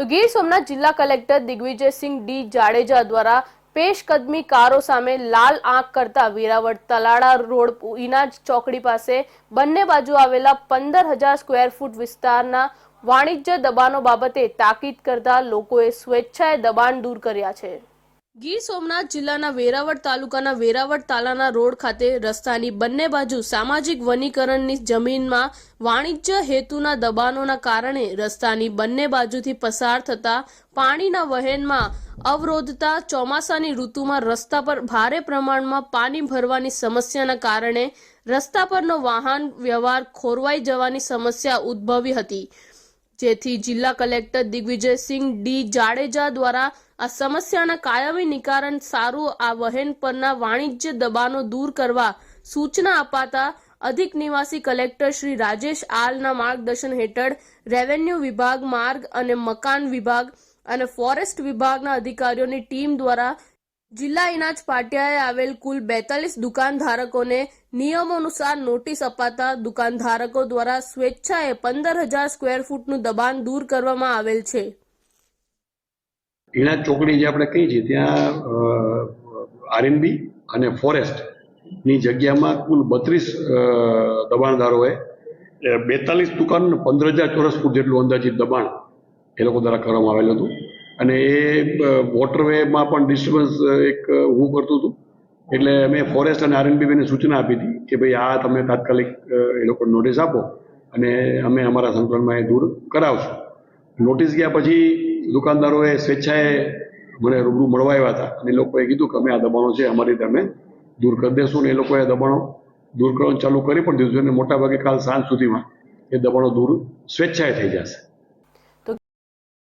તો ગીર સોમનાથ જિલ્લા collector Digvijaysinh D Jadeja દ્વારા પેશકદમી કારો સામે લાલ આંખ કરતા વેરાવળ તલાડા રોડ ઇનાજ ચોકડી પાસે બંને બાજુ આવેલા પંદર હજાર સ્ક્વેર ફૂટ વિસ્તારના વાણિજ્ય દબાણો બાબતે તાકીદ કરતા લોકોએ સ્વેચ્છાએ દબાણ દૂર કર્યા છે. ગીર સોમનાથ જિલ્લાના વેરાવળ તાલુકાના વેરાવળ તાલાના રોડ ખાતે રસ્તાની બંને બાજુ સામાજિક વનીકરણની જમીનમાં વાણિજ્ય હેતુના દબાણોના કારણે રસ્તાની બંને બાજુથી પસાર થતા પાણીના વહેણમાં અવરોધતા ચોમાસાની ઋતુમાં રસ્તા પર ભારે પ્રમાણમાં પાણી ભરવાની સમસ્યાના કારણે રસ્તા પરનો વાહન વ્યવહાર ખોરવાઈ જવાની સમસ્યા ઉદ્ભવી હતી. જેથી જિલ્લા કલેક્ટર દિગ્વિજયસિંહ ડી જાડેજા દ્વારા આ સમસ્યાના કાયમી નિકારણ સારું આ વહેન પરના વાણિજ્ય દબાણો દૂર કરવા સૂચના અપાતા અધિક નિવાસી કલેક્ટર શ્રી રાજેશ આલના માર્ગદર્શન હેઠળ રેવન્યુ વિભાગ, માર્ગ અને મકાન વિભાગ અને ફોરેસ્ટ વિભાગના અધિકારીઓની ટીમ દ્વારા જિલ્લા ઇનાજ પાટિયાએ આવેલ કુલ બેતાલીસ દુકાનધારકોને નિયમોનુસાર નોટિસ અપાતા દુકાનધારકો દ્વારા સ્વેચ્છાએ પંદર હજાર સ્ક્વેર ફૂટનું દબાણ દૂર કરવામાં આવેલ છે. ઈણા ચોકડી જે આપણે કહીએ છીએ, ત્યાં આરએનબી અને ફોરેસ્ટની જગ્યામાં કુલ બત્રીસ દબાણદારોએ બેતાલીસ દુકાન પંદર હજાર ચોરસ ફૂટ જેટલું અંદાજિત દબાણ એ લોકો દ્વારા કરવામાં આવેલું હતું. અને એ વોટરવેમાં પણ ડિસ્ટર્બન્સ એક હું કરતું હતું. એટલે અમે ફોરેસ્ટ અને આરએનબીને સૂચના આપી હતી કે ભાઈ આ તમે તાત્કાલિક એ લોકો નોટિસ આપો અને અમે અમારા સંકલનમાં એ દૂર કરાવશું. નોટિસ ગયા પછી દુકાનદારોએ સ્વેચ્છાએ મને રૂબરૂ મળવા આવ્યા હતા અને એ લોકોએ કીધું કે અમે આ દબાણો છે, અમારી રીતે અમે દૂર કરી દેશું ને એ લોકોએ દબાણો દૂર કરવાનું ચાલુ કરી પણ દીધું અને મોટાભાગે કાલ સાંજ સુધીમાં એ દબાણો દૂર સ્વેચ્છાએ થઈ જશે.